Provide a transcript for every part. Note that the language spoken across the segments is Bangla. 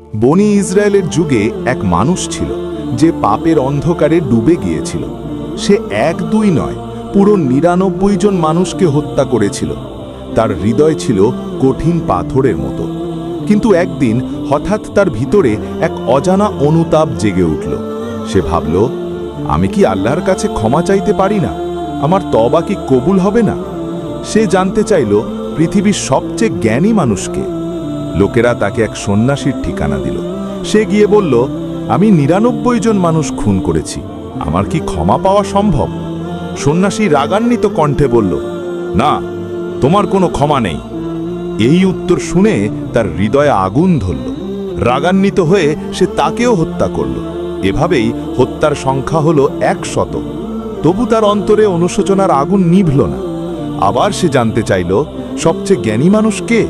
বনি ইসরায়েলের যুগে এক মানুষ ছিল, যে পাপের অন্ধকারে ডুবে গিয়েছিল। সে এক দুই নয়, পুরো নিরানব্বই জন মানুষকে হত্যা করেছিল। তার হৃদয় ছিল কঠিন পাথরের মতো। কিন্তু একদিন হঠাৎ তার ভিতরে এক অজানা অনুতাপ জেগে উঠল। সে ভাবল, আমি কি আল্লাহর কাছে ক্ষমা চাইতে পারি না? আমার তবা কি কবুল হবে না? সে জানতে চাইল, পৃথিবীর সবচেয়ে জ্ঞানী মানুষকে। লোকেরা তাকে এক সন্ন্যাসীর ঠিকানা দিল। সে গিয়ে বলল, আমি নিরানব্বই জন মানুষ খুন করেছি। আমার কি ক্ষমা পাওয়া সম্ভব? সন্ন্যাসী রাগান্বিত কণ্ঠে বলল, না, তোমার কোনো ক্ষমা নেই। এই উত্তর শুনে তার হৃদয়ে আগুন ধরল। রাগান্বিত হয়ে সে তাকেও হত্যা করল। এভাবেই হত্যার সংখ্যা হল এক শত তবু তার অন্তরে অনুশোচনার আগুন নিভল না। আবার সে জানতে চাইল, সবচেয়ে জ্ঞানী মানুষ কে?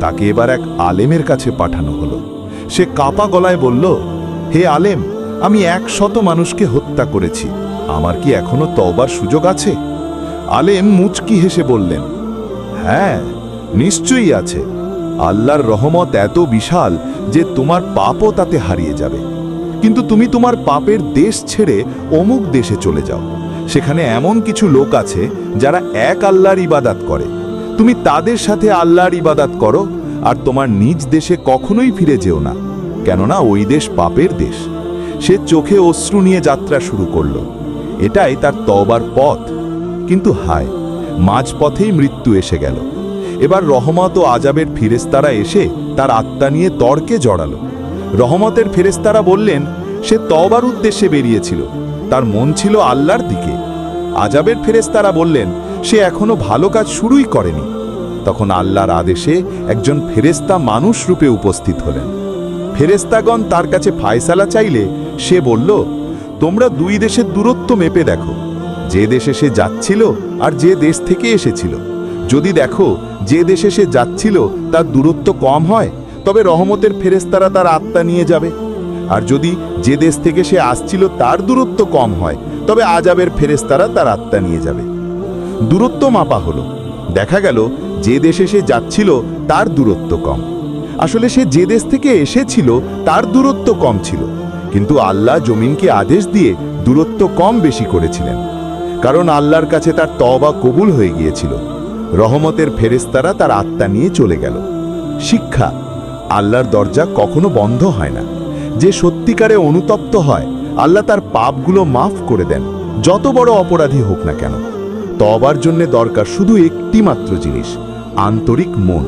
তাকে এবার এক আলেমের কাছে পাঠানো হলো। সে কাপা গলায় বলল, হে আলেম, আমি এক শত মানুষকে হত্যা করেছি। আমার কি এখনও তওবার সুযোগ আছে? আলেম মুচকি হেসে বললেন হ্যাঁ নিশ্চয়ই আছে। আল্লাহর রহমত এত বিশাল যে তোমার পাপও তাতে হারিয়ে যাবে। কিন্তু তুমি তোমার পাপের দেশ ছেড়ে অমুক দেশে চলে যাও। সেখানে এমন কিছু লোক আছে যারা এক আল্লাহর ইবাদাত করে। তুমি তাদের সাথে আল্লাহর ইবাদাত করো, আর তোমার নিজ দেশে কখনোই ফিরে যেও না। কেননা ওই দেশ পাপের দেশ। সে চোখে অশ্রু নিয়ে যাত্রা শুরু করল। এটাই তার তবার পথ। কিন্তু হায়, মাঝপথেই মৃত্যু এসে গেল। এবার রহমত ও আজাবের ফিরেস্তারা এসে তার আত্মা নিয়ে তর্কে জড়ালো। রহমতের ফেরেস্তারা বললেন, সে তবার উদ্দেশ্যে বেরিয়েছিল। তার মন ছিল আল্লাহর দিকে। আজাবের ফেরেস্তারা বললেন সে এখনও ভালো কাজ শুরুই করেনি। তখন আল্লাহর আদেশে একজন ফেরেস্তা মানুষ রূপে উপস্থিত হলেন। ফেরেস্তাগণ তার কাছে ফায়সালা চাইলে সে বলল, তোমরা দুই দেশের দূরত্ব মেপে দেখো। যে দেশে সে যাচ্ছিল আর যে দেশ থেকে এসেছিল। যদি দেখো যে দেশে সে যাচ্ছিল তার দূরত্ব কম হয়, তবে রহমতের ফেরেস্তারা তার আত্মা নিয়ে যাবে। আর যদি যে দেশ থেকে সে আসছিল তার দূরত্ব কম হয়, তবে আজাবের ফেরেস্তারা তার আত্মা নিয়ে যাবে। দূরত্ব মাপা হলো। দেখা গেল, যে দেশে সে যাচ্ছিল, তার দূরত্ব কম। আসলে সে যে দেশ থেকে এসেছিল, তার দূরত্ব কম ছিল। কিন্তু আল্লাহ জমিনকে আদেশ দিয়ে দূরত্ব কম বেশি করেছিলেন। কারণ আল্লাহর কাছে তার তবা কবুল হয়ে গিয়েছিল। রহমতের ফেরেস্তারা তার আত্মা নিয়ে চলে গেল। শিক্ষা, আল্লাহর দরজা কখনো বন্ধ হয় না। যে সত্যিকারে অনুতপ্ত হয়, আল্লাহ তার পাপগুলো মাফ করে দেন, যত বড় অপরাধী হোক না কেন। তবার জন্যে দরকার শুধু একটি মাত্র জিনিস আন্তরিক মন।